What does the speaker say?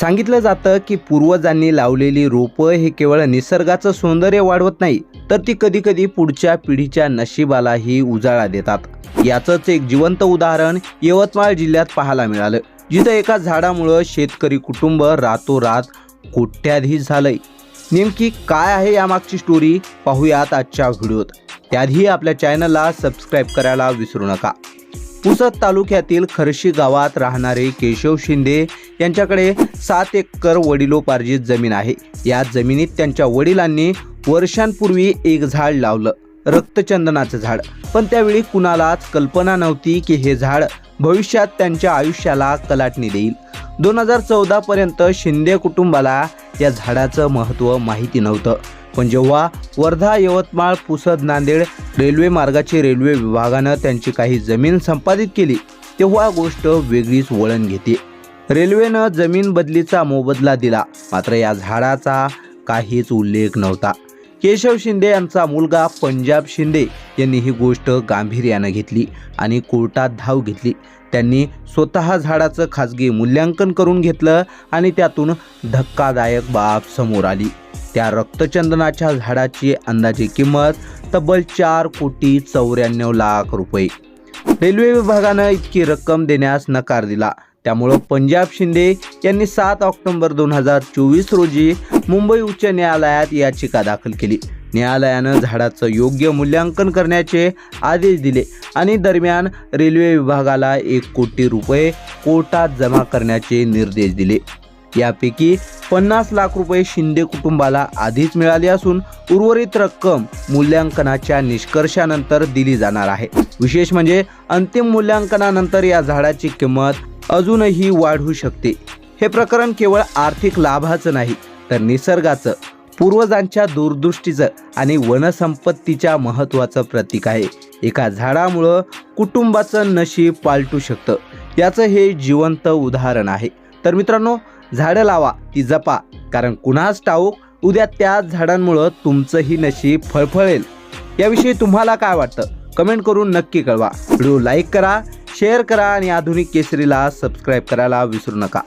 सांगितलं जातं की पूर्वजांनी लावलेली रोपं हे केवळ निसर्गाचं सौंदर्य वाढवत नाही तर ती कधीकधी पुढच्या पिढीच्या नशिबालाही उजाळा देतात. याचंच एक जिवंत उदाहरण यवतमाळ जिल्ह्यात पाहायला मिळालं. जिथं एका झाडामुळं शेतकरी कुटुंब रातोरात कोट्याधीश झालंय. नेमकी काय आहे यामागची स्टोरी पाहूयात आजच्या व्हिडिओत. त्याआधी आपल्या चॅनलला सबस्क्राईब करायला विसरू नका. पुसद तालुक्यातील खर्शी गावात राहणारे केशव शिंदे यांच्याकडे सात एकर वडिलोपार्जित जमीन आहे. या जमिनीत त्यांच्या वडिलांनी वर्षांपूर्वी एक झाड लावलं रक्तचंदनाचं झाड. पण त्यावेळी कुणालाच कल्पना नव्हती की हे झाड भविष्यात त्यांच्या आयुष्याला कलाटणी देईल. दोन हजार चौदा पर्यंत शिंदे कुटुंबाला या झाडाचं महत्त्व माहिती नव्हतं. पण जेव्हा वर्धा यवतमाळ पुसद नांदेड रेल्वे मार्गाची रेल्वे विभागानं त्यांची काही जमीन संपादित केली तेव्हा गोष्ट वेगळीच वळण घेते. रेल्वेनं जमीन बदलीचा मोबदला दिला मात्र या झाडाचा काहीच उल्लेख नव्हता. केशव शिंदे यांचा मुलगा पंजाब शिंदे यांनी ही गोष्ट गांभीर्यानं घेतली आणि कोर्टात धाव घेतली. त्यांनी स्वतः झाडाचं खाजगी मूल्यांकन करून घेतलं आणि त्यातून धक्कादायक बाब समोर आली. त्या रक्तचंदनाच्या झाडाची अंदाजे किंमत तब्बल चार कोटी चौऱ्याण्णव लाख रुपये. रेल्वे विभागानं इतकी रक्कम देण्यास नकार दिला. त्यामुळं पंजाब शिंदे यांनी सात ऑक्टोबर दोन हजार चोवीस रोजी मुंबई उच्च न्यायालयात याचिका दाखल केली. न्यायालयानं झाडाचं योग्य मूल्यांकन करण्याचे आदेश दिले आणि दरम्यान रेल्वे विभागाला एक कोटी रुपये कोर्टात जमा करण्याचे निर्देश दिले. यापैकी पन्नास लाख रुपये शिंदे कुटुंबाला आधीच मिळाली असून उर्वरित रक्कम मूल्यांकनाच्या निष्कर्षानंतर दिली जाणार आहे. विशेष म्हणजे अंतिम मूल्यांकनानंतर या झाडाची किंमत अजूनही वाढू शकते. हे प्रकरण केवळ आर्थिक लाभाचं नाही तर निसर्गाचं पूर्वजांच्या दूरदृष्टीचं आणि वनसंपत्तीच्या महत्त्वाचं प्रतीक आहे. एका झाडामुळं कुटुंबाचं नशीब पालटू शकतं. याचं हे जिवंत उदाहरण आहे. तर मित्रांनो झाडं लावा ती जपा कारण कुणाच ठाऊक उद्या त्या झाडांमुळं तुमचंही नशीब फळफळेल. याविषयी तुम्हाला काय वाटतं? कमेंट करून नक्की कळवा. व्हिडिओ लाईक करा शेअर करा आणि आधुनिक केसरीला सबस्क्राईब करायला विसरू नका.